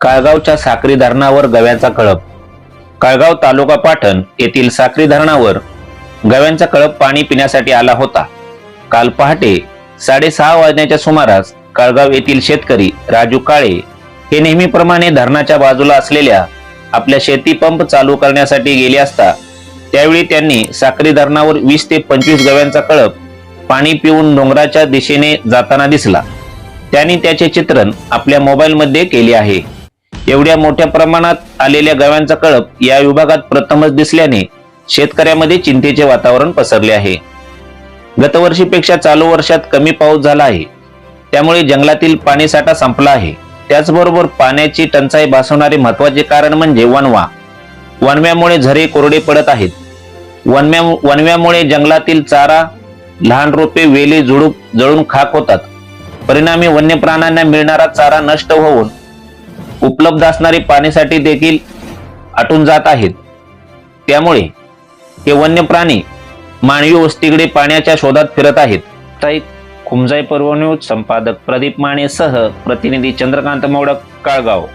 काळगावच्या साक्री धरणावर गव्यांचा कळप. काळगाव तालुका पाटण येथील साक्री धरणावर गव्यांचा कळप पाणी पिण्यासाठी आला होता. काल पहाटे साडेसहा वाजण्याच्या सुमारास काळगाव येथील शेतकरी राजू काळे हे नेहमीप्रमाणे धरणाच्या बाजूला असलेल्या आपल्या शेती पंप चालू करण्यासाठी गेले असता त्यावेळी त्यांनी साक्री धरणावर वीस ते पंचवीस गव्यांचा कळप पाणी पिऊन डोंगराच्या दिशेने जाताना दिसला. त्यांनी त्याचे चित्रण आपल्या मोबाईलमध्ये केले आहे. एवढ्या मोठ्या प्रमाणात आलेल्या गव्यांचा कळप या विभागात प्रथमच दिसल्याने शेतकऱ्यामध्ये चिंतेचे वातावरण पसरले आहे. गतवर्षीपेक्षा चालू वर्षात कमी पाऊस झाला आहे. त्यामुळे जंगलातील पाणीसाठा संपला आहे. त्याचबरोबर पाण्याची टंचाई भासवणारे महत्त्वाचे कारण म्हणजे वनवा वनव्यामुळे झरे कोरडे पडत आहेत. वनव्या वनव्यामुळे जंगलातील चारा लहान रोपे वेली झुडूप जळून खाक होतात. परिणामी वन्य प्राण्यांना मिळणारा चारा नष्ट होऊन उपलब्ध असणारी पाण्यासाठी देखील आटून जात आहेत. त्यामुळे हे वन्य प्राणी मानवी वस्तीकडे पाण्याच्या शोधात फिरत आहेत. खुमजाई पर्व न्यूज संपादक प्रदीप माने सह प्रतिनिधी चंद्रकांत मोडक काळगाव.